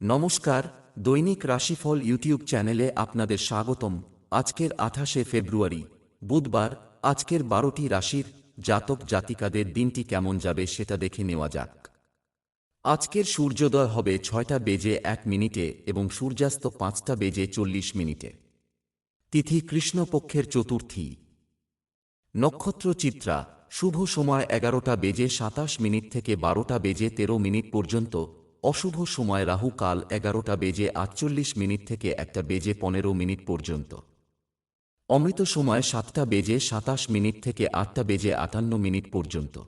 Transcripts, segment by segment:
নমস্কার, দৈনিক রাশিফল ইউটিউব চ্যানেলে আপনাদের স্বাগতম। আজকের আঠাশে ফেব্রুয়ারি, বুধবার, আজকের বারোটি রাশির জাতক জাতিকাদের দিনটি কেমন যাবে সেটা দেখে নেওয়া যাক। আজকের সূর্যোদয় হবে ছয়টা বেজে এক মিনিটে এবং সূর্যাস্ত পাঁচটা বেজে চল্লিশ মিনিটে। তিথি কৃষ্ণপক্ষের চতুর্থী। নক্ষত্র চিত্রা, শুভ সময় এগারোটা বেজে সাতাশ মিনিট থেকে বারোটা বেজে তেরো মিনিট পর্যন্ত অশুভ সময় রাহু কাল এগারোটা বেজে আটচল্লিশ মিনিট থেকে একটা বেজে পনেরো মিনিট পর্যন্ত। অমৃত সময় সাতটা বেজে সাতাশ মিনিট থেকে আটটা বেজে আটান্ন মিনিট পর্যন্ত।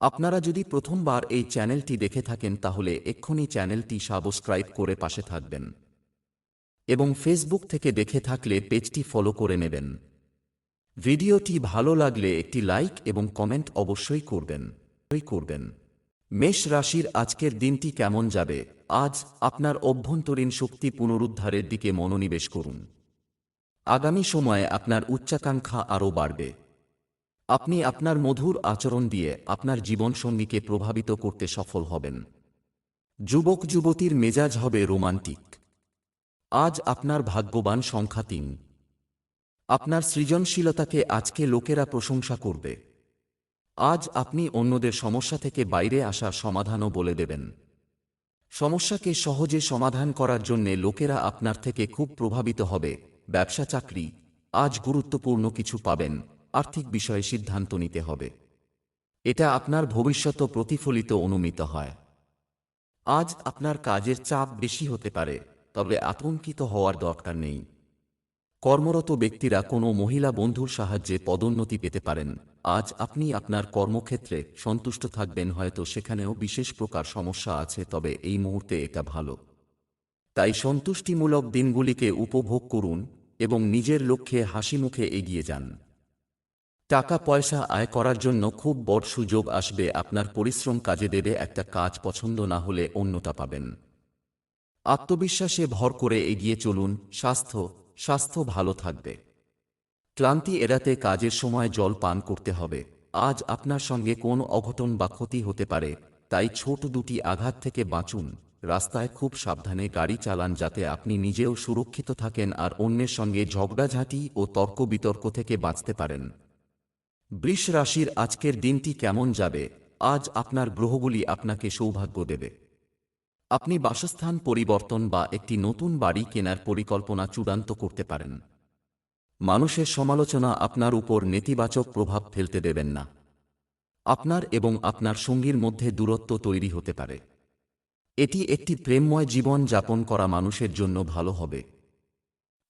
আপনারা যদি প্রথমবার এই চ্যানেলটি দেখে থাকেন তাহলে এক্ষুনি চ্যানেলটি সাবস্ক্রাইব করে পাশে থাকবেন। এবং ফেসবুক থেকে দেখে থাকলে পেজটি ফলো করে নেবেন। ভিডিওটি ভালো লাগলে একটি লাইক এবং কমেন্ট অবশ্যই করবেন। করবেন। মেষ রাশির আজকের দিনটি কেমন যাবে? আজ আপনার অভ্যন্তরীণ শক্তি পুনরুদ্ধারের দিকে মনোনিবেশ করুন। আগামী সময়ে আপনার উচ্চাকাঙ্ক্ষা আরও বাড়বে। আপনি আপনার মধুর আচরণ দিয়ে আপনার জীবনসঙ্গীকে প্রভাবিত করতে সফল হবেন। যুবক যুবতীর মেজাজ হবে রোমান্টিক। আজ আপনার ভাগ্যবান সংখ্যা তিন। আপনার সৃজনশীলতাকে আজকে লোকেরা প্রশংসা করবে। আজ আপনি অন্যদের সমস্যা থেকে বাইরে আসার সমাধানও বলে দেবেন। সমস্যাকে সহজে সমাধান করার জন্যে লোকেরা আপনার থেকে খুব প্রভাবিত হবে। ব্যবসা চাকরি, আজ গুরুত্বপূর্ণ কিছু পাবেন। আর্থিক বিষয়ে সিদ্ধান্ত নিতে হবে। এটা আপনার ভবিষ্যৎ প্রতিফলিত অনুমিত হয়। আজ আপনার কাজের চাপ বেশি হতে পারে, তবে আতঙ্কিত হওয়ার দরকার নেই। কর্মরত ব্যক্তিরা কোনো মহিলা বন্ধুর সাহায্যে পদোন্নতি পেতে পারেন। আজ আপনি আপনার কর্মক্ষেত্রে সন্তুষ্ট থাকবেন, হয়তো সেখানেও বিশেষ প্রকার সমস্যা আছে, তবে এই মুহূর্তে এটা ভালো। তাই সন্তুষ্টিমূলক দিনগুলিকে উপভোগ করুন এবং নিজের লক্ষ্যে হাসিমুখে এগিয়ে যান। টাকা পয়সা আয় করার জন্য খুব বড় সুযোগ আসবে, আপনার পরিশ্রম কাজে দেবে, একটা কাজ পছন্দ না হলে অন্যটা পাবেন। আত্মবিশ্বাসে ভর করে এগিয়ে চলুন, স্বাস্থ্য স্বাস্থ্য ভালো থাকবে। ক্লান্তি এড়াতে কাজের সময় জল পান করতে হবে। আজ আপনার সঙ্গে কোন অঘটন বা ক্ষতি হতে পারে, তাই ছোট দুটি আঘাত থেকে বাঁচুন। রাস্তায় খুব সাবধানে গাড়ি চালান যাতে আপনি নিজেও সুরক্ষিত থাকেন আর অন্যের সঙ্গে ঝগড়াঝাঁটি ও তর্ক বিতর্ক থেকে বাঁচতে পারেন। বৃষ রাশির আজকের দিনটি কেমন যাবে? আজ আপনার গ্রহগুলি আপনাকে সৌভাগ্য দেবে। আপনি বাসস্থান পরিবর্তন বা একটি নতুন বাড়ি কেনার পরিকল্পনা চূড়ান্ত করতে পারেন। মানুষের সমালোচনা আপনার উপর নেতিবাচক প্রভাব ফেলতে দেবেন না। আপনার এবং আপনার সঙ্গীর মধ্যে দূরত্ব তৈরি হতে পারে। এটি একটি প্রেমময় জীবন যাপন করা মানুষের জন্য ভালো হবে।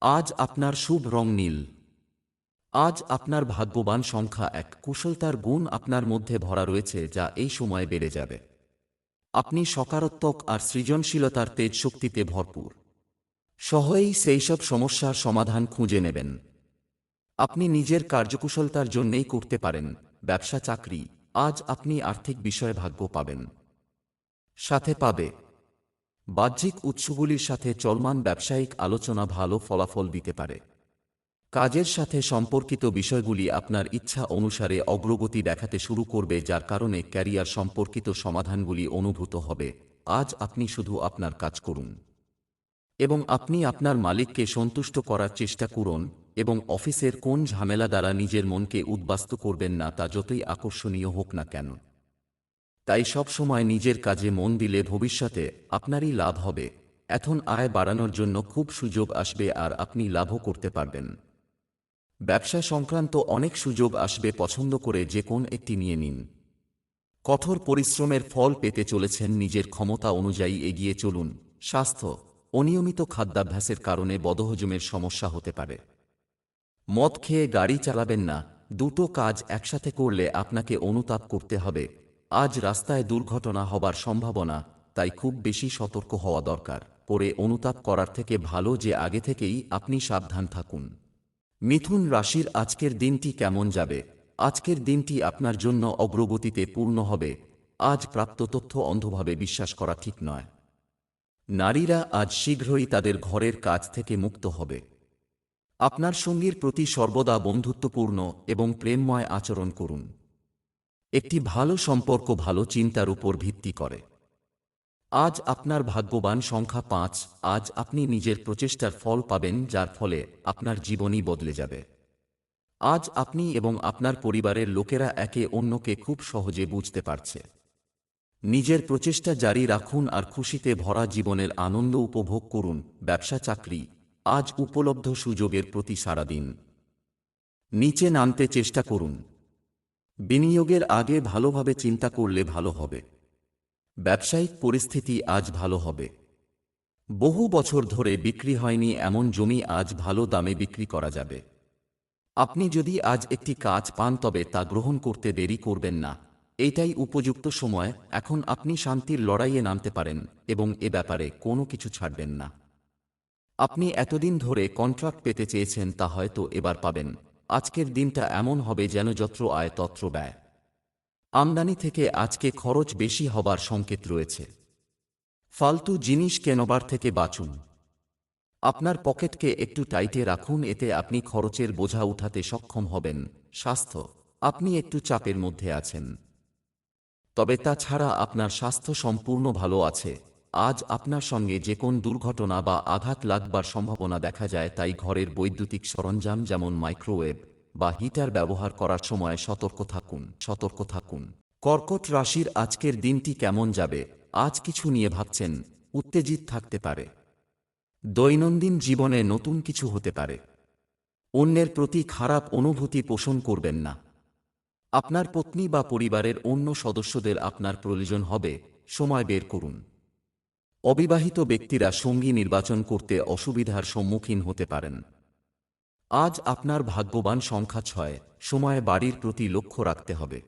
আজ আপনার শুভ রং নীল। আজ আপনার ভাগ্যবান সংখ্যা এক। কুশলতার গুণ আপনার মধ্যে ভরা রয়েছে যা এই সময়ে বেড়ে যাবে। আপনি সকারাত্মক আর সৃজনশীলতার তেজ শক্তিতে ভরপুর। সহজেই সেই সব সমস্যার সমাধান খুঁজে নেবেন। আপনি নিজের কার্যকুশলতার জন্যেই করতে পারেন, ব্যবসা, চাকরি, আজ আপনি আর্থিক বিষয়ে ভাগ্য পাবেন। সাথে পাবে। বাহ্যিক উৎসগুলির সাথে চলমান ব্যবসায়িক আলোচনা ভালো ফলাফল দিতে পারে। কাজের সাথে সম্পর্কিত বিষয়গুলি আপনার ইচ্ছা অনুসারে অগ্রগতি দেখাতে শুরু করবে, যার কারণে ক্যারিয়ার সম্পর্কিত সমাধানগুলি অনুভূত হবে। আজ আপনি শুধু আপনার কাজ করুন। এবং আপনি আপনার মালিককে সন্তুষ্ট করার চেষ্টা করুন এবং অফিসের কোন ঝামেলা দ্বারা নিজের মনকে উদ্বাস্ত করবেন না, তা যতই আকর্ষণীয় হোক না কেন। তাই সবসময় নিজের কাজে মন দিলে ভবিষ্যতে আপনারই লাভ হবে। এখন আয় বাড়ানোর জন্য খুব সুযোগ আসবে আর আপনি লাভও করতে পারবেন। ব্যবসা সংক্রান্ত অনেক সুযোগ আসবে পছন্দ করে যে কোন একটি নিয়ে নিন। কঠোর পরিশ্রমের ফল পেতে চলেছেন নিজের ক্ষমতা অনুযায়ী এগিয়ে চলুন। স্বাস্থ্য, অনিয়মিত খাদ্যাভ্যাসের কারণে বদহজমের সমস্যা হতে পারে। মদ খেয়ে গাড়ি চালাবেন না, দুটো কাজ একসাথে করলে আপনাকে অনুতাপ করতে হবে। আজ রাস্তায় দুর্ঘটনা হবার সম্ভাবনা, তাই খুব বেশি সতর্ক হওয়া দরকার। পরে অনুতাপ করার থেকে ভালো যে আগে থেকেই আপনি সাবধান থাকুন। মিথুন রাশির আজকের দিনটি কেমন যাবে? আজকের দিনটি আপনার জন্য অগ্রগতিতে পূর্ণ হবে। আজ প্রাপ্ত তথ্য অন্ধভাবে বিশ্বাস করা ঠিক নয়। নারীরা আজ শীঘ্রই তাদের ঘরের কাজ থেকে মুক্ত হবে। আপনার সঙ্গীর প্রতি সর্বদা বন্ধুত্বপূর্ণ এবং প্রেমময় আচরণ করুন। একটি ভালো সম্পর্ক ভালো চিন্তার উপর ভিত্তি করে। আজ আপনার ভাগ্যবান সংখ্যা পাঁচ, আজ আপনি নিজের প্রচেষ্টার ফল পাবেন, যার ফলে আপনার জীবনই বদলে যাবে। আজ আপনি এবং আপনার পরিবারের লোকেরা একে অন্যকে খুব সহজে বুঝতে পারছে। নিজের প্রচেষ্টা জারি রাখুন আর খুশিতে ভরা জীবনের আনন্দ উপভোগ করুন, ব্যবসা চাকরি, আজ উপলব্ধ সুযোগের প্রতি সারা দিন। নিচে নামতে চেষ্টা করুন। বিনিয়োগের আগে ভালোভাবে চিন্তা করলে ভালো হবে। ব্যবসায়িক পরিস্থিতি আজ ভালো হবে। বহু বছর ধরে বিক্রি হয়নি এমন জমি আজ ভালো দামে বিক্রি করা যাবে। আপনি যদি আজ একটি কাজ পান তবে তা গ্রহণ করতে দেরি করবেন না। এইটাই উপযুক্ত সময়, এখন আপনি শান্তির লড়াইয়ে নামতে পারেন এবং এ ব্যাপারে কোনো কিছু ছাড়বেন না। আপনি এতদিন ধরে কন্ট্রাক্ট পেতে চেয়েছেন তা হয়তো এবার পাবেন। আজকের দিনটা এমন হবে যেন যত্র আয় তত্র ব্যয়। আমদানি থেকে আজকে খরচ বেশি হবার সংকেত রয়েছে। ফালতু জিনিস কেনবার থেকে বাঁচুন। আপনার পকেটকে একটু টাইটে রাখুন, এতে আপনি খরচের বোঝা উঠাতে সক্ষম হবেন। স্বাস্থ্য, আপনি একটু চাপের মধ্যে আছেন। তবে তা ছাড়া আপনার স্বাস্থ্য সম্পূর্ণ ভালো আছে। আজ আপনার সঙ্গে যে কোন দুর্ঘটনা বা আঘাত লাগবার সম্ভাবনা দেখা যায়, তাই ঘরের বৈদ্যুতিক সরঞ্জাম যেমন মাইক্রোওয়েভ বা হিটার ব্যবহার করার সময় সতর্ক থাকুন সতর্ক থাকুন। কর্কট রাশির আজকের দিনটি কেমন যাবে? আজ কিছু নিয়ে ভাবছেন, উত্তেজিত থাকতে পারে। দৈনন্দিন জীবনে নতুন কিছু হতে পারে। অন্যের প্রতি খারাপ অনুভূতি পোষণ করবেন না। আপনার পত্নী বা পরিবারের অন্য সদস্যদের আপনার প্রয়োজন হবে, সময় বের করুন। অবিবাহিত ব্যক্তিরা সঙ্গী নির্বাচন করতে অসুবিধার সম্মুখীন হতে পারেন। আজ আপনার ভাগ্যবান সংখ্যা ছয়, সময় বাড়ির প্রতি লক্ষ্য রাখতে হবে।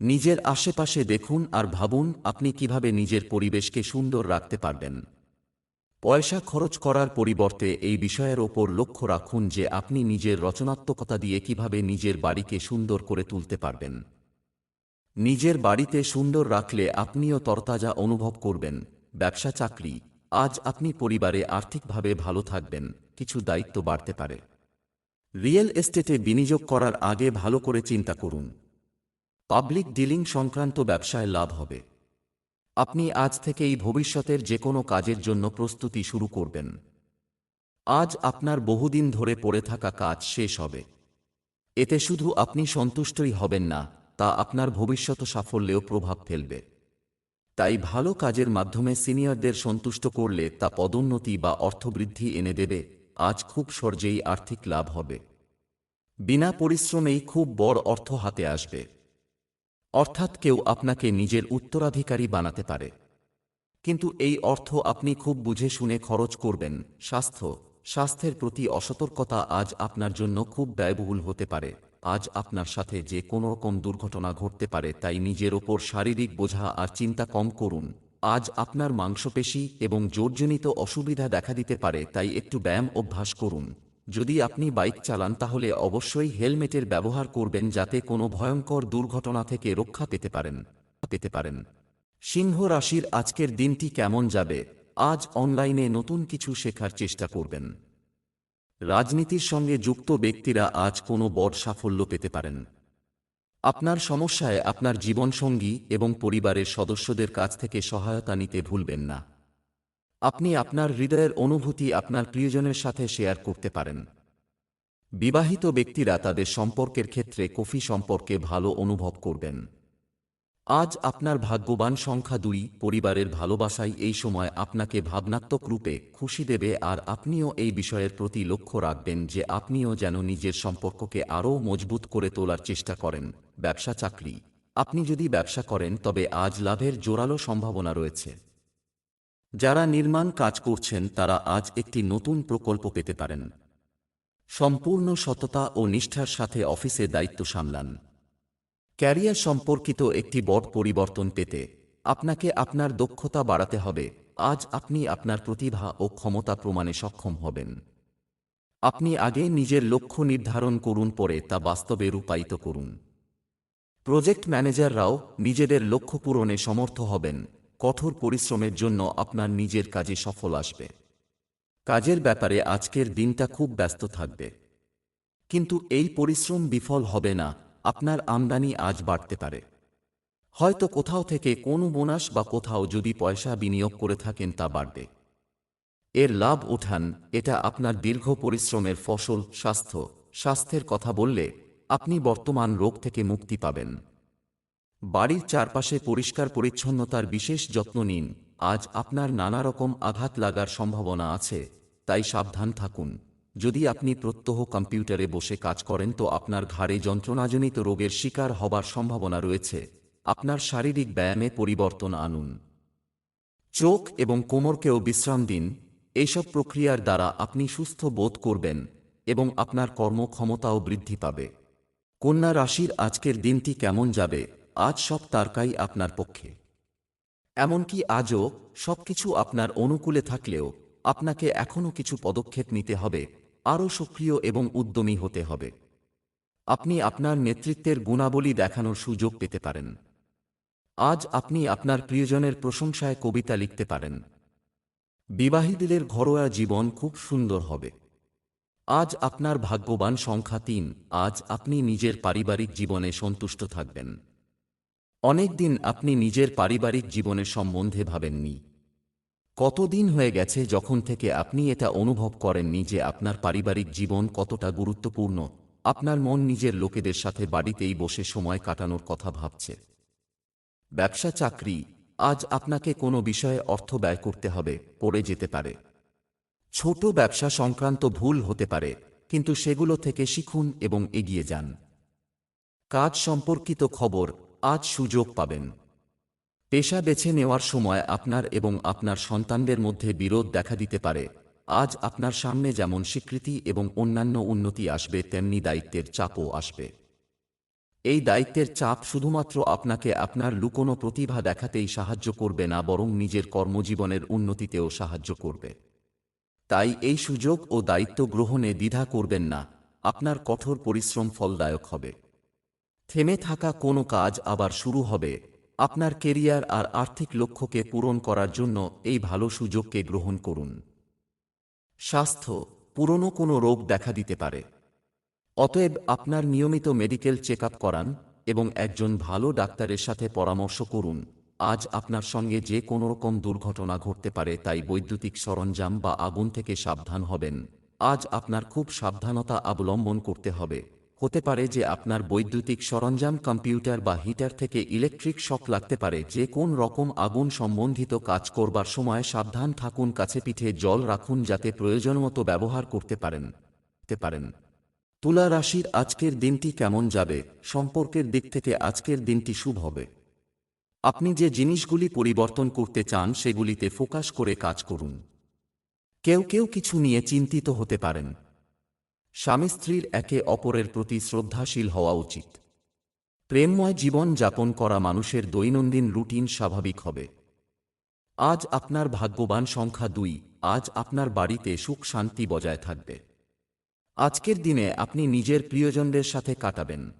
নিজের আশেপাশে দেখুন আর ভাবুন আপনি কীভাবে নিজের পরিবেশকে সুন্দর রাখতে পারবেন। পয়সা খরচ করার পরিবর্তে এই বিষয়ের ওপর লক্ষ্য রাখুন যে আপনি নিজের রচনাত্মকতা দিয়ে কীভাবে নিজের বাড়িকে সুন্দর করে তুলতে পারবেন। নিজের বাড়িতে সুন্দর রাখলে আপনিও তরতাজা অনুভব করবেন। ব্যবসা, চাকরি, আজ আপনি পরিবারে আর্থিকভাবে ভালো থাকবেন, কিছু দায়িত্ব বাড়তে পারে। রিয়েল এস্টেটে বিনিয়োগ করার আগে ভালো করে চিন্তা করুন। পাবলিক ডিলিং সংক্রান্ত ব্যবসায় লাভ হবে। আপনি আজ থেকেই ভবিষ্যতের যে কোনো কাজের জন্য প্রস্তুতি শুরু করবেন। আজ আপনার বহুদিন ধরে পড়ে থাকা কাজ শেষ হবে। এতে শুধু আপনি সন্তুষ্টই হবেন না, তা আপনার ভবিষ্যৎ সাফল্যেও প্রভাব ফেলবে। তাই ভালো কাজের মাধ্যমে সিনিয়রদের সন্তুষ্ট করলে তা পদোন্নতি বা অর্থবৃদ্ধি এনে দেবে। আজ খুব সহজেই আর্থিক লাভ হবে। বিনা পরিশ্রমেই খুব বড় অর্থ হাতে আসবে। অর্থাৎ কেউ আপনাকে নিজের উত্তরাধিকারী বানাতে পারে। কিন্তু এই অর্থ আপনি খুব বুঝে শুনে খরচ করবেন। স্বাস্থ্য, স্বাস্থ্যের প্রতি অসতর্কতা আজ আপনার জন্য খুব ব্যয়বহুল হতে পারে। আজ আপনার সাথে যে কোনো রকম দুর্ঘটনা ঘটতে পারে, তাই নিজের ওপর শারীরিক বোঝা আর চিন্তা কম করুন। আজ আপনার মাংসপেশি এবং জোরজনিত অসুবিধা দেখা দিতে পারে, তাই একটু ব্যায়াম অভ্যাস করুন। যদি আপনি বাইক চালান, তাহলে অবশ্যই হেলমেটের ব্যবহার করবেন যাতে কোনো ভয়ঙ্কর দুর্ঘটনা থেকে রক্ষা পেতে পারেন পেতে পারেন। সিংহ রাশির আজকের দিনটি কেমন যাবে? আজ অনলাইনে নতুন কিছু শেখার চেষ্টা করবেন। রাজনীতির সঙ্গে যুক্ত ব্যক্তিরা আজ কোনো বড় সাফল্য পেতে পারেন। আপনার সমস্যায় আপনার জীবনসঙ্গী এবং পরিবারের সদস্যদের কাছ থেকে সহায়তা নিতে ভুলবেন না। আপনি আপনার হৃদয়ের অনুভূতি আপনার প্রিয়জনের সাথে শেয়ার করতে পারেন। বিবাহিত ব্যক্তিরা তাদের সম্পর্কের ক্ষেত্রে কফি সম্পর্কে ভালো অনুভব করবেন। আজ আপনার ভাগ্যবান সংখ্যা দুই, পরিবারের ভালোবাসাই এই সময় আপনাকে ভাবনাত্মক রূপে খুশি দেবে আর আপনিও এই বিষয়ের প্রতি লক্ষ্য রাখবেন যে আপনিও যেন নিজের সম্পর্ককে আরও মজবুত করে তোলার চেষ্টা করেন। ব্যবসা চাকরি। আপনি যদি ব্যবসা করেন, তবে আজ লাভের জোরালো সম্ভাবনা রয়েছে। যারা নির্মাণ কাজ করছেন, তারা আজ একটি নতুন প্রকল্প পেতে পারেন। সম্পূর্ণ সততা ও নিষ্ঠার সাথে অফিসে দায়িত্ব সামলান। ক্যারিয়ার সম্পর্কিত একটি বড় পরিবর্তন পেতে আপনাকে আপনার দক্ষতা বাড়াতে হবে। আজ আপনি আপনার প্রতিভা ও ক্ষমতা প্রমাণে সক্ষম হবেন। আপনি আগে নিজের লক্ষ্য নির্ধারণ করুন, পরে তা বাস্তবে রূপায়িত করুন। প্রজেক্ট ম্যানেজাররাও নিজেদের লক্ষ্য পূরণে সমর্থ হবেন। কঠোর পরিশ্রমের জন্য আপনার নিজের কাজে সফল আসবে। কাজের ব্যাপারে আজকের দিনটা খুব ব্যস্ত থাকবে। কিন্তু এই পরিশ্রম বিফল হবে না। আপনার আমদানি আজ বাড়তে পারে। হয়তো কোথাও থেকে কোনো বোনাস বা কোথাও যদি পয়সা বিনিয়োগ করে থাকেন তা বাড়বে। এর লাভ উঠান, এটা আপনার দীর্ঘ পরিশ্রমের ফসল, স্বাস্থ্য, স্বাস্থ্যের কথা বললে আপনি বর্তমান রোগ থেকে মুক্তি পাবেন। বাড়ির চারপাশে পরিষ্কার পরিচ্ছন্নতার বিশেষ যত্ন নিন, আজ আপনার নানা রকম আঘাত লাগার সম্ভাবনা আছে, তাই সাবধান থাকুন। যদি আপনি প্রত্যহ কম্পিউটারে বসে কাজ করেন, তো আপনার ঘাড়ে যন্ত্রণাজনিত রোগের শিকার হবার সম্ভাবনা রয়েছে। আপনার শারীরিক ব্যায়ামে পরিবর্তন আনুন। চোখ এবং কোমরকেও বিশ্রাম দিন। এইসব প্রক্রিয়ার দ্বারা আপনি সুস্থ বোধ করবেন এবং আপনার কর্মক্ষমতাও বৃদ্ধি পাবে। কন্যা রাশির আজকের দিনটি কেমন যাবে, আজ সব তারকাই আপনার পক্ষে। এমনকি আজও সবকিছু আপনার অনুকূলে থাকলেও আপনাকে এখনও কিছু পদক্ষেপ নিতে হবে আরও সক্রিয় এবং উদ্যমী হতে হবে। আপনি আপনার নেতৃত্বের গুণাবলী দেখানোর সুযোগ পেতে পারেন। আজ আপনি আপনার প্রিয়জনের প্রশংসায় কবিতা লিখতে পারেন। বিবাহীদের ঘরোয়া জীবন খুব সুন্দর হবে। আজ আপনার ভাগ্যবান সংখ্যা তিন, আজ আপনি নিজের পারিবারিক জীবনে সন্তুষ্ট থাকবেন। অনেকদিন আপনি নিজের পারিবারিক জীবনের সম্বন্ধে ভাবেননি। কতদিন হয়ে গেছে যখন থেকে আপনি এটা অনুভব করেননি যে আপনার পারিবারিক জীবন কতটা গুরুত্বপূর্ণ? আপনার মন নিজের লোকেদের সাথে বাড়িতেই বসে সময় কাটানোর কথা ভাবছে। ব্যবসা, চাকরি, আজ আপনাকে কোনো বিষয়ে অর্থ ব্যয় করতে হবে, পড়ে যেতে পারে। ছোট ব্যবসা সংক্রান্ত ভুল হতে পারে, কিন্তু সেগুলো থেকে শিখুন এবং এগিয়ে যান। কাজ সম্পর্কিত খবর, আজ সুযোগ পাবেন। পেশা বেছে নেওয়ার সময় আপনার এবং আপনার সন্তানদের মধ্যে বিরোধ দেখা দিতে পারে। আজ আপনার সামনে যেমন স্বীকৃতি এবং অন্যান্য উন্নতি আসবে, তেমনি দায়িত্বের চাপও আসবে। এই দায়িত্বের চাপ শুধুমাত্র আপনাকে আপনার লুকোনো প্রতিভা দেখাতেই সাহায্য করবে না, বরং নিজের কর্মজীবনের উন্নতিতেও সাহায্য করবে। তাই এই সুযোগ ও দায়িত্ব গ্রহণে দ্বিধা করবেন না, আপনার কঠোর পরিশ্রম ফলদায়ক হবে। থেমে থাকা কোনো কাজ আবার শুরু হবে আপনার কেরিয়ার আর আর্থিক লক্ষ্যকে পূরণ করার জন্য এই ভালো সুযোগকে গ্রহণ করুন। স্বাস্থ্য, পুরনো কোনো রোগ দেখা দিতে পারে। অতএব আপনার নিয়মিত মেডিকেল চেক করান এবং একজন ভালো ডাক্তারের সাথে পরামর্শ করুন। আজ আপনার সঙ্গে যে কোনো রকম দুর্ঘটনা ঘটতে পারে তাই বৈদ্যুতিক সরঞ্জাম বা আগুন থেকে সাবধান হবেন। আজ আপনার খুব সাবধানতা অবলম্বন করতে হবে। হতে পারে যে আপনার বৈদ্যুতিক সরঞ্জাম, কম্পিউটার বা হিটার থেকে ইলেকট্রিক শক লাগতে পারে যে কোন রকম আগুন সম্বন্ধিত কাজ করবার সময় সাবধান থাকুন, কাছে পিঠে জল রাখুন যাতে প্রয়োজন মতো ব্যবহার করতে পারেন পারেন। তুলা রাশির আজকের দিনটি কেমন যাবে? সম্পর্কের দিক থেকে আজকের দিনটি শুভ হবে। আপনি যে জিনিসগুলি পরিবর্তন করতে চান, সেগুলিতে ফোকাস করে কাজ করুন। কেউ কেউ কিছু নিয়ে চিন্তিত হতে পারেন। স্বামী স্ত্রীর একে অপরের প্রতি শ্রদ্ধাশীল হওয়া উচিত। প্রেমময় জীবন যাপন করা মানুষের দৈনন্দিন রুটিন স্বাভাবিক হবে। আজ আপনার ভাগ্যবান সংখ্যা দুই, আজ আপনার বাড়িতে সুখ শান্তি বজায় থাকবে। আজকের দিনে আপনি নিজের প্রিয়জনদের সাথে কাটাবেন।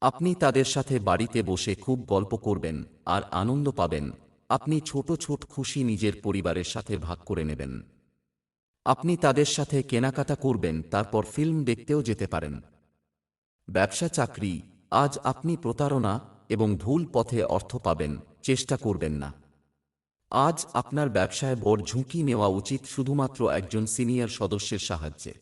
আপনি তাদের সাথে বাড়িতে বসে খুব গল্প করবেন আর আনন্দ পাবেন। আপনি ছোট ছোট খুশি নিজের পরিবারের সাথে ভাগ করে নেবেন। আপনি তাদের সাথে কেনাকাটা করবেন, তারপর ফিল্ম দেখতেও যেতে পারেন। ব্যবসা চাকরি, আজ আপনি প্রতারণা এবং ভুল পথে অর্থ পাবেন, চেষ্টা করবেন না। আজ আপনার ব্যবসায় বড় ঝুঁকি নেওয়া উচিত শুধুমাত্র একজন সিনিয়র সদস্যের সাহায্যে।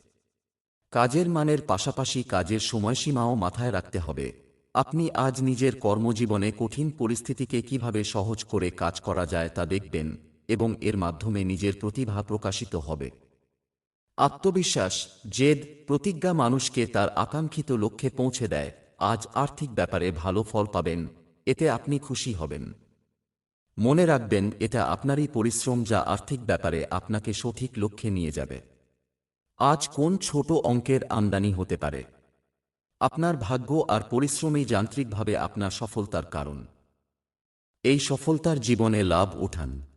কাজের মানের পাশাপাশি কাজের সময়সীমাও মাথায় রাখতে হবে। আপনি আজ নিজের কর্মজীবনে কঠিন পরিস্থিতিকে কীভাবে সহজ করে কাজ করা যায় তা দেখবেন এবং এর মাধ্যমে নিজের প্রতিভা প্রকাশিত হবে। আত্মবিশ্বাস, জেদ, প্রতিজ্ঞা মানুষকে তার আকাঙ্ক্ষিত লক্ষ্যে পৌঁছে দেয়। আজ আর্থিক ব্যাপারে ভালো ফল পাবেন। এতে আপনি খুশি হবেন। মনে রাখবেন, এটা আপনারই পরিশ্রম যা আর্থিক ব্যাপারে আপনাকে সঠিক লক্ষ্যে নিয়ে যাবে। আজ কোন ছোট অঙ্কের আমদানি হতে পারে? আপনার ভাগ্য আর পরিশ্রমই যান্ত্রিকভাবে আপনার সফলতার কারণ। এই সফলতার জীবনে লাভ ওঠান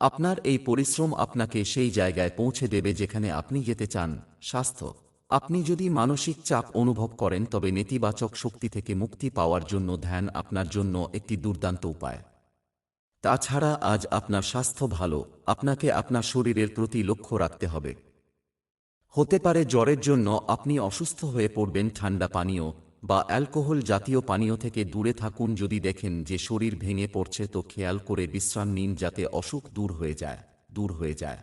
আপনার এই পরিশ্রম আপনাকে সেই জায়গায় পৌঁছে দেবে যেখানে আপনি যেতে চান, স্বাস্থ্য। আপনি যদি মানসিক চাপ অনুভব করেন, তবে নেতিবাচক শক্তি থেকে মুক্তি পাওয়ার জন্য ধ্যান আপনার জন্য একটি দুর্দান্ত উপায়। তাছাড়া আজ আপনার স্বাস্থ্য ভালো, আপনাকে আপনার শরীরের প্রতি লক্ষ্য রাখতে হবে। হতে পারে জ্বরের জন্য আপনি অসুস্থ হয়ে পড়বেন, ঠান্ডা পানীয় বা অ্যালকোহল জাতীয় পানীয় থেকে দূরে থাকুন যদি দেখেন যে শরীর ভেঙে পড়ছে তো খেয়াল করে বিশ্রাম নিন যাতে অসুখ দূর হয়ে যায়, দূর হয়ে যায়।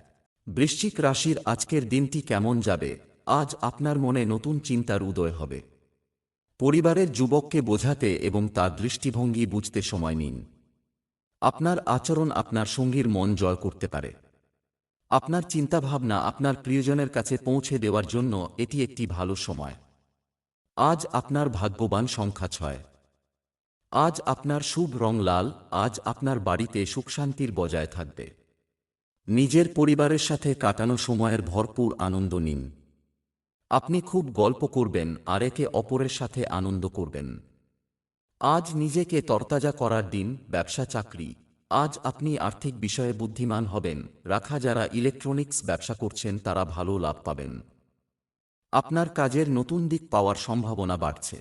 বৃশ্চিক রাশির আজকের দিনটি কেমন যাবে? আজ আপনার মনে নতুন চিন্তার উদয় হবে। পরিবারের যুবককে বোঝাতে এবং তার দৃষ্টিভঙ্গি বুঝতে সময় নিন। আপনার আচরণ আপনার সঙ্গীর মন জয় করতে পারে। আপনার চিন্তাভাবনা আপনার প্রিয়জনের কাছে পৌঁছে দেওয়ার জন্য এটি একটি ভালো সময়। আজ আপনার ভাগ্যবান সংখ্যা ছয়। আজ আপনার শুভ রং লাল, আজ আপনার বাড়িতে সুখশান্তির বজায় থাকবে। নিজের পরিবারের সাথে কাটানো সময়ের ভরপুর আনন্দ নিন। আপনি খুব গল্প করবেন, আর একে অপরের সাথে আনন্দ করবেন। আজ নিজেকে তরতাজা করার দিন, ব্যবসা চাকরি। আজ আপনি আর্থিক বিষয়ে বুদ্ধিমান হবেন, রাখা যারা ইলেকট্রনিক্স ব্যবসা করছেন তারা ভালো লাভ পাবেন। আপনার কাজের নতুন দিক পাওয়ার সম্ভাবনা বাড়ছে।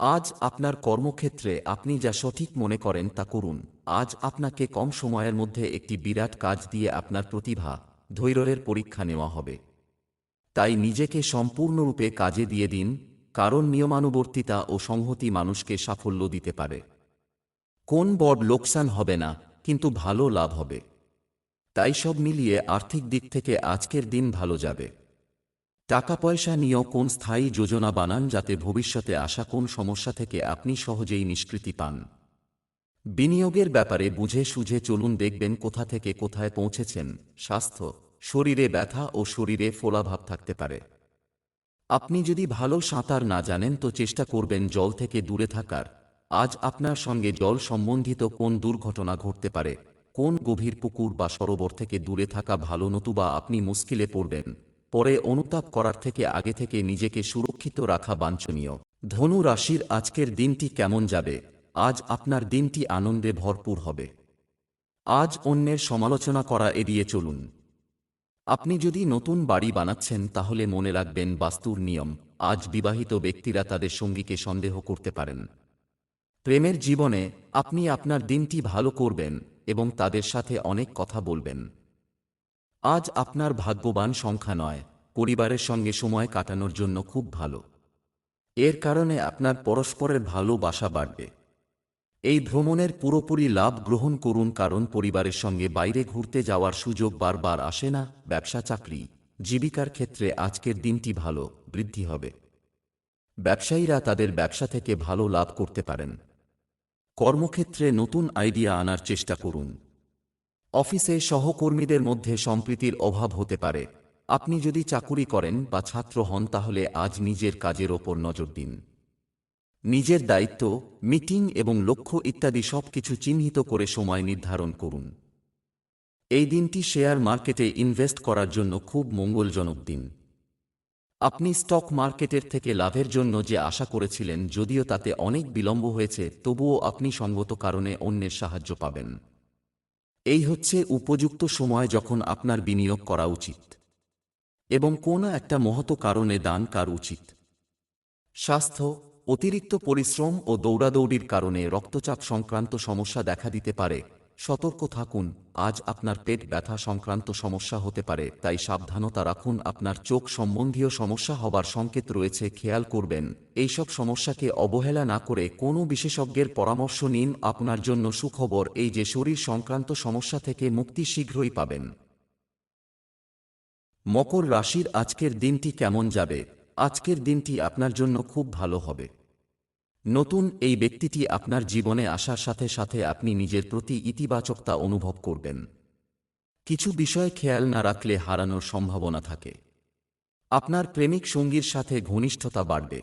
আজ আপনার কর্মক্ষেত্রে আপনি যা সঠিক মনে করেন তা করুন। আজ আপনাকে কম সময়ের মধ্যে একটি বিরাট কাজ দিয়ে আপনার প্রতিভা ধৈর্যের পরীক্ষা নেওয়া হবে। তাই নিজেকে সম্পূর্ণরূপে কাজে দিয়ে দিন, কারণ নিয়মানুবর্তিতা ও সংহতি মানুষকে সাফল্য দিতে পারে। কোন বড় লোকসান হবে না, কিন্তু ভালো লাভ হবে। তাই সব মিলিয়ে আর্থিক দিক থেকে আজকের দিন ভালো যাবে। টাকা পয়সা নিয়েও কোন স্থায়ী যোজনা বানান যাতে ভবিষ্যতে আসা কোন সমস্যা থেকে আপনি সহজেই নিষ্কৃতি পান। বিনিয়োগের ব্যাপারে বুঝে সুঝে চলুন দেখবেন কোথা থেকে কোথায় পৌঁছেছেন। স্বাস্থ্য, শরীরে ব্যথা ও শরীরে ফোলাভাব থাকতে পারে। আপনি যদি ভালো সাঁতার না জানেন তো চেষ্টা করবেন জল থেকে দূরে থাকার। আজ আপনার সঙ্গে জল সম্বন্ধিত কোন দুর্ঘটনা ঘটতে পারে, কোন গভীর পুকুর বা সরোবর থেকে দূরে থাকা ভালো নতুবা আপনি মুশকিলে পড়বেন। পরে অনুতাপ করার থেকে আগে থেকে নিজেকে সুরক্ষিত রাখা বাঞ্ছনীয়। ধনু রাশির আজকের দিনটি কেমন যাবে? আজ আপনার দিনটি আনন্দে ভরপুর হবে। আজ অন্যের সমালোচনা করা এড়িয়ে চলুন। আপনি যদি নতুন বাড়ি বানাচ্ছেন, তাহলে মনে রাখবেন বাস্তুর নিয়ম। আজ বিবাহিত ব্যক্তিরা তাদের সঙ্গীকে সন্দেহ করতে পারেন। প্রেমের জীবনে আপনি আপনার দিনটি ভালো করবেন এবং তাদের সাথে অনেক কথা বলবেন। আজ আপনার ভাগ্যবান সংখ্যা নয়। পরিবারের সঙ্গে সময় কাটানোর জন্য খুব ভালো। এর কারণে আপনার পরস্পরের ভালোবাসা বাড়বে। এই ভ্রমণের পুরোপুরি লাভ গ্রহণ করুন কারণ পরিবারের সঙ্গে বাইরে ঘুরতে যাওয়ার সুযোগ বারবার আসে না, ব্যবসা, চাকরি। জীবিকার ক্ষেত্রে আজকের দিনটি ভালো, বৃদ্ধি হবে। ব্যবসায়ীরা তাদের ব্যবসা থেকে ভালো লাভ করতে পারেন। কর্মক্ষেত্রে নতুন আইডিয়া আনার চেষ্টা করুন। অফিসে সহকর্মীদের মধ্যে সম্প্রীতির অভাব হতে পারে। আপনি যদি চাকুরি করেন বা ছাত্র হন তাহলে আজ নিজের কাজের ওপর নজর দিন। নিজের দায়িত্ব, মিটিং এবং লক্ষ্য ইত্যাদি সবকিছু চিহ্নিত করে সময় নির্ধারণ করুন। এই দিনটি শেয়ার মার্কেটে ইনভেস্ট করার জন্য খুব মঙ্গলজনক দিন। আপনি স্টক মার্কেটের থেকে লাভের জন্য যে আশা করেছিলেন যদিও তাতে অনেক বিলম্ব হয়েছে, তবুও আপনি সঙ্গত কারণে অন্যের সাহায্য পাবেন। এই হচ্ছে উপযুক্ত সময় যখন আপনার বিনিয়োগ করা উচিত। এবং কোন একটা মহত কারণে দান কার উচিত। স্বাস্থ্য, অতিরিক্ত পরিশ্রম ও দৌড়াদৌড়ির কারণে রক্তচাপ সংক্রান্ত সমস্যা দেখা দিতে পারে। সতর্ক থাকুন, আজ আপনার পেট ব্যথা সংক্রান্ত সমস্যা হতে পারে, তাই সাবধানতা রাখুন, আপনার চোখ সম্বন্ধীয় সমস্যা হবার সংকেত রয়েছে, খেয়াল করবেন। এইসব সমস্যাকে অবহেলা না করে কোনো বিশেষজ্ঞের পরামর্শ নিন, আপনার জন্য সুখবর, এই যে শরীর সংক্রান্ত সমস্যা থেকে মুক্তি শীঘ্রই পাবেন। মকর রাশির আজকের দিনটি কেমন যাবে? আজকের দিনটি আপনার জন্য খুব ভালো হবে। নতুন এই ব্যক্তিটি আপনার জীবনে আসার সাথে সাথে আপনি নিজের প্রতি ইতিবাচকতা অনুভব করবেন। কিছু বিষয় খেয়াল না রাখলে হারানোর সম্ভাবনা থাকে। আপনার প্রেমিক সঙ্গীর সাথে ঘনিষ্ঠতা বাড়বে।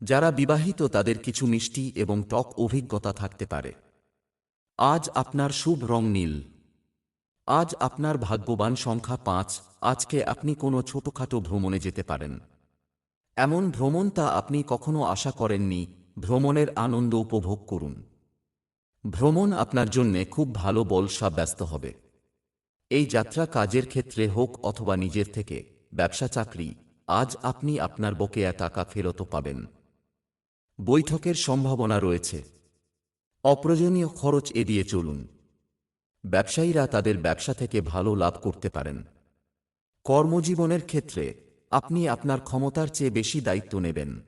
যারা বিবাহিত তাদের কিছু মিষ্টি এবং টক অভিজ্ঞতা থাকতে পারে। আজ আপনার শুভ রং নীল। আজ আপনার ভাগ্যবান সংখ্যা পাঁচ, আজকে আপনি কোনো ছোটখাটো ভ্রমণে যেতে পারেন। এমন ভ্রমণ তা আপনি কখনো আশা করেননি, ভ্রমণের আনন্দ উপভোগ করুন। ভ্রমণ আপনার জন্যে খুব ভালো বলসা ব্যস্ত হবে। এই যাত্রা কাজের ক্ষেত্রে হোক অথবা নিজের থেকে, ব্যবসা চাকরি, আজ আপনি আপনার বকেয়া টাকা ফেরত পাবেন। বৈঠকের সম্ভাবনা রয়েছে। অপ্রয়োজনীয় খরচ এড়িয়ে চলুন। ব্যবসায়ীরা তাদের ব্যবসা থেকে ভালো লাভ করতে পারেন। কর্মজীবনের ক্ষেত্রে আপনি আপনার ক্ষমতার চেয়ে বেশি দায়িত্ব নেবেন।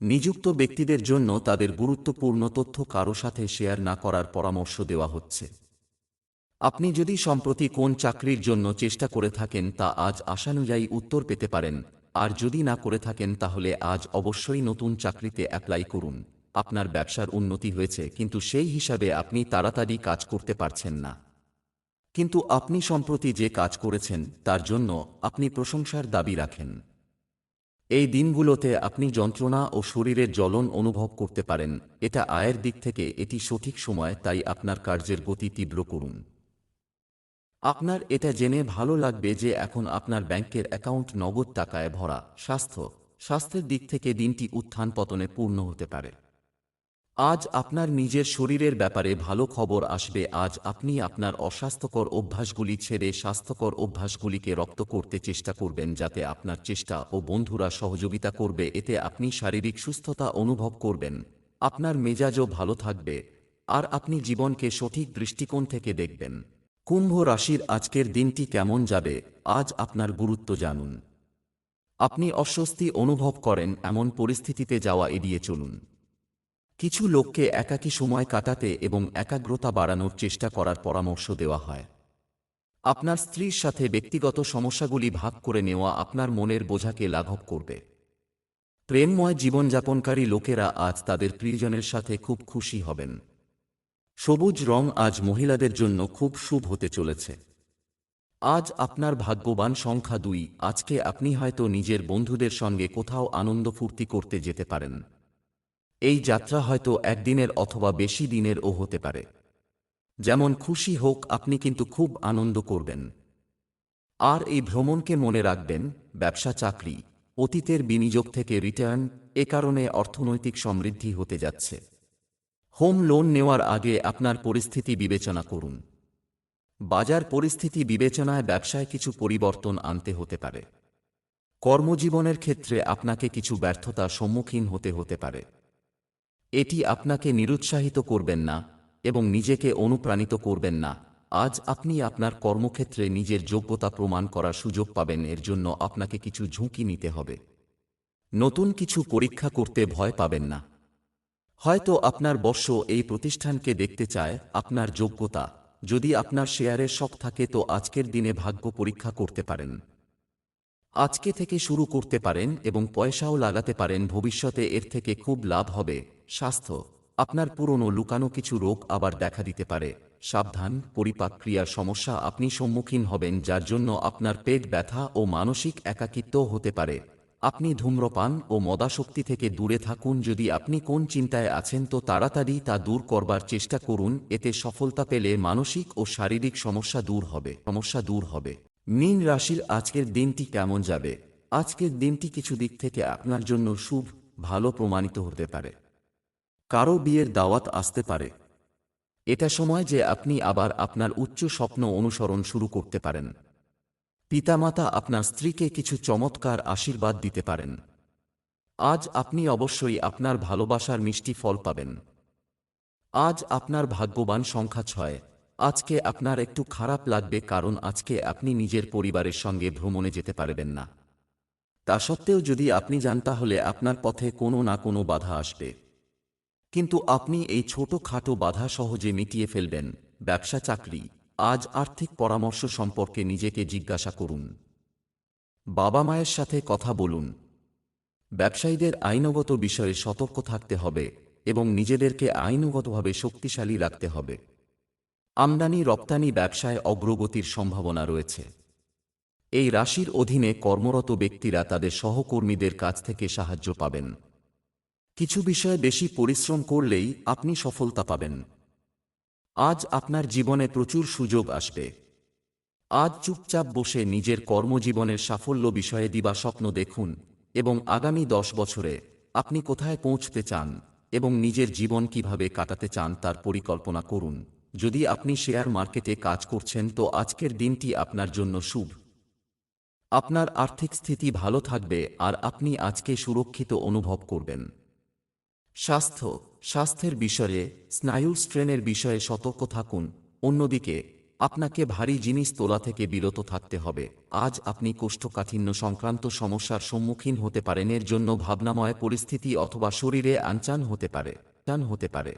নিযুক্ত ব্যক্তিদের জন্য তাদের গুরুত্বপূর্ণ তথ্য কারও সাথে শেয়ার না করার পরামর্শ দেওয়া হচ্ছে। আপনি যদি সম্প্রতি কোন চাকরির জন্য চেষ্টা করে থাকেন তা আজ আশানুযায়ী উত্তর পেতে পারেন। আর যদি না করে থাকেন তাহলে আজ অবশ্যই নতুন চাকরিতে অ্যাপ্লাই করুন। আপনার ব্যবসার উন্নতি হয়েছে, কিন্তু সেই হিসাবে আপনি তাড়াতাড়ি কাজ করতে পারছেন না। কিন্তু আপনি সম্প্রতি যে কাজ করেছেন, তার জন্য আপনি প্রশংসার দাবি রাখেন। এই দিনগুলোতে আপনি যন্ত্রণা ও শরীরের জ্বলন অনুভব করতে পারেন, এটা আয়ের দিক থেকে এটি সঠিক সময়, তাই আপনার কার্যের গতি তীব্র করুন। আপনার এটা জেনে ভালো লাগবে যে এখন আপনার ব্যাংকের অ্যাকাউন্ট নগদ টাকায় ভরা, স্বাস্থ্য, স্বাস্থ্যের দিক থেকে দিনটি উত্থান পতনে পূর্ণ হতে পারে। আজ আপনার নিজের শরীরের ব্যাপারে ভালো খবর আসবে। আজ আপনি আপনার অস্বাস্থ্যকর অভ্যাসগুলি ছেড়ে স্বাস্থ্যকর অভ্যাসগুলিকে রপ্ত করতে চেষ্টা করবেন যাতে আপনার চেষ্টা ও বন্ধুরা সহযোগিতা করবে। এতে আপনি শারীরিক সুস্থতা অনুভব করবেন। আপনার মেজাজও ভালো থাকবে। আর আপনি জীবনকে সঠিক দৃষ্টিকোণ থেকে দেখবেন। কুম্ভ রাশির আজকের দিনটি কেমন যাবে, আজ আপনার গুরুত্ব জানুন। আপনি অস্বস্তি অনুভব করেন, এমন পরিস্থিতিতে যাওয়া এড়িয়ে চলুন। কিছু লোককে একাকী সময় কাটাতে এবং একাগ্রতা বাড়ানোর চেষ্টা করার পরামর্শ দেওয়া হয়। আপনার স্ত্রীর সাথে ব্যক্তিগত সমস্যাগুলি ভাগ করে নেওয়া আপনার মনের বোঝাকে লাঘব করবে। প্রেমময় জীবনযাপনকারী লোকেরা আজ তাদের প্রিয়জনের সাথে খুব খুশি হবেন। সবুজ রং আজ মহিলাদের জন্য খুব শুভ হতে চলেছে। আজ আপনার ভাগ্যবান সংখ্যা দুই, আজকে আপনি হয়তো নিজের বন্ধুদের সঙ্গে কোথাও আনন্দ ফুর্তি করতে যেতে পারেন। এই যাত্রা হয়তো একদিনের অথবা বেশি দিনেরও হতে পারে। যেমন খুশি হোক, আপনি কিন্তু খুব আনন্দ করবেন। আর এই ভ্রমণকে মনে রাখবেন, ব্যবসা চাকরি, অতীতের বিনিয়োগ থেকে রিটার্ন এ কারণে অর্থনৈতিক সমৃদ্ধি হতে যাচ্ছে। হোম লোন নেওয়ার আগে আপনার পরিস্থিতি বিবেচনা করুন। বাজার পরিস্থিতি বিবেচনায় ব্যবসায় কিছু পরিবর্তন আনতে হতে পারে। কর্মজীবনের ক্ষেত্রে আপনাকে কিছু ব্যর্থতা সম্মুখীন হতে হতে পারে। এটি আপনাকে নিরুৎসাহিত করবেন না এবং নিজেকে অনুপ্রাণিত করবেন না। আজ আপনি আপনার কর্মক্ষেত্রে নিজের যোগ্যতা প্রমাণ করার সুযোগ পাবেন, এর জন্য আপনাকে কিছু ঝুঁকি নিতে হবে। নতুন কিছু পরীক্ষা করতে ভয় পাবেন না। হয়তো আপনার বর্ষ এই প্রতিষ্ঠানকে দেখতে চায়, আপনার যোগ্যতা। যদি আপনার শেয়ারের শখ থাকে তো আজকের দিনে ভাগ্য পরীক্ষা করতে পারেন। আজকে থেকে শুরু করতে পারেন এবং পয়সাও লাগাতে পারেন, ভবিষ্যতে এর থেকে খুব লাভ হবে। স্বাস্থ্য, আপনার পুরনো লুকানো কিছু রোগ আবার দেখা দিতে পারে। সাবধান, পরিপাক ক্রিয়ার সমস্যা আপনি সম্মুখীন হবেন, যার জন্য আপনার পেট ব্যথা ও মানসিক একাকিত্ব হতে পারে। আপনি ধূম্রপান ও মদাশক্তি থেকে দূরে থাকুন, যদি আপনি কোন চিন্তায় আছেন তো তাড়াতাড়ি তা দূর করবার চেষ্টা করুন, এতে সফলতা পেলে মানসিক ও শারীরিক সমস্যা দূর হবে, সমস্যা দূর হবে। মীন রাশির আজকের দিনটি কেমন যাবে? আজকের দিনটি কিছু দিক থেকে আপনার জন্য শুভ, ভালো প্রমাণিত হতে পারে। কারও বিয়ের দাওয়াত আসতে পারে। এটা সময় যে আপনি আবার আপনার উচ্চ স্বপ্ন অনুসরণ শুরু করতে পারেন। পিতামাতা আপনার স্ত্রীকে কিছু চমৎকার আশীর্বাদ দিতে পারেন। আজ আপনি অবশ্যই আপনার ভালোবাসার মিষ্টি ফল পাবেন। আজ আপনার ভাগ্যবান সংখ্যা ছয়। আজকে আপনার একটু খারাপ লাগবে কারণ আজকে আপনি নিজের পরিবারের সঙ্গে ভ্রমণে যেতে পারবেন না। তা সত্ত্বেও যদি আপনি যান তাহলে আপনার পথে কোনো না কোনো বাধা আসবে। কিন্তু আপনি এই ছোট খাটো বাধা সহজে মিটিয়ে ফেলবেন, ব্যবসা চাকরি। আজ আর্থিক পরামর্শ সম্পর্কে নিজেকে জিজ্ঞাসা করুন। বাবা মায়ের সাথে কথা বলুন। ব্যবসায়ীদের আইনগত বিষয়ে সতর্ক থাকতে হবে এবং নিজেদেরকে আইনগতভাবে শক্তিশালী রাখতে হবে। আমদানি রপ্তানি ব্যবসায় অগ্রগতির সম্ভাবনা রয়েছে। এই রাশির অধীনে কর্মরত ব্যক্তিরা তাদের সহকর্মীদের কাছ থেকে সাহায্য পাবেন। কিছু বিষয়ে বেশি পরিশ্রম করলেই আপনি সফলতা পাবেন। আজ আপনার জীবনে প্রচুর সুযোগ আসবে। আজ চুপচাপ বসে নিজের কর্মজীবনের সাফল্য বিষয়ে দিবা স্বপ্ন দেখুন এবং আগামী দশ বছরে আপনি কোথায় পৌঁছতে চান এবং নিজের জীবন কীভাবে কাটাতে চান তার পরিকল্পনা করুন। যদি আপনি শেয়ার মার্কেটে কাজ করছেন তো আজকের দিনটি আপনার জন্য শুভ। আপনার আর্থিক স্থিতি ভালো থাকবে আর আপনি আজকে সুরক্ষিত অনুভব করবেন। স্বাস্থ্য, স্বাস্থ্যের বিষয়ে, স্নায়ু স্ট্রেনের বিষয়ে সতর্ক থাকুন। অন্যদিকে, আপনাকে ভারী জিনিস তোলা থেকে বিরত থাকতে হবে। আজ আপনি কোষ্ঠকাঠিন্য সংক্রান্ত সমস্যার সম্মুখীন হতে পারেন, এর জন্য ভাবনাময় পরিস্থিতি অথবা শরীরে আনচান হতে পারে টান হতে পারে।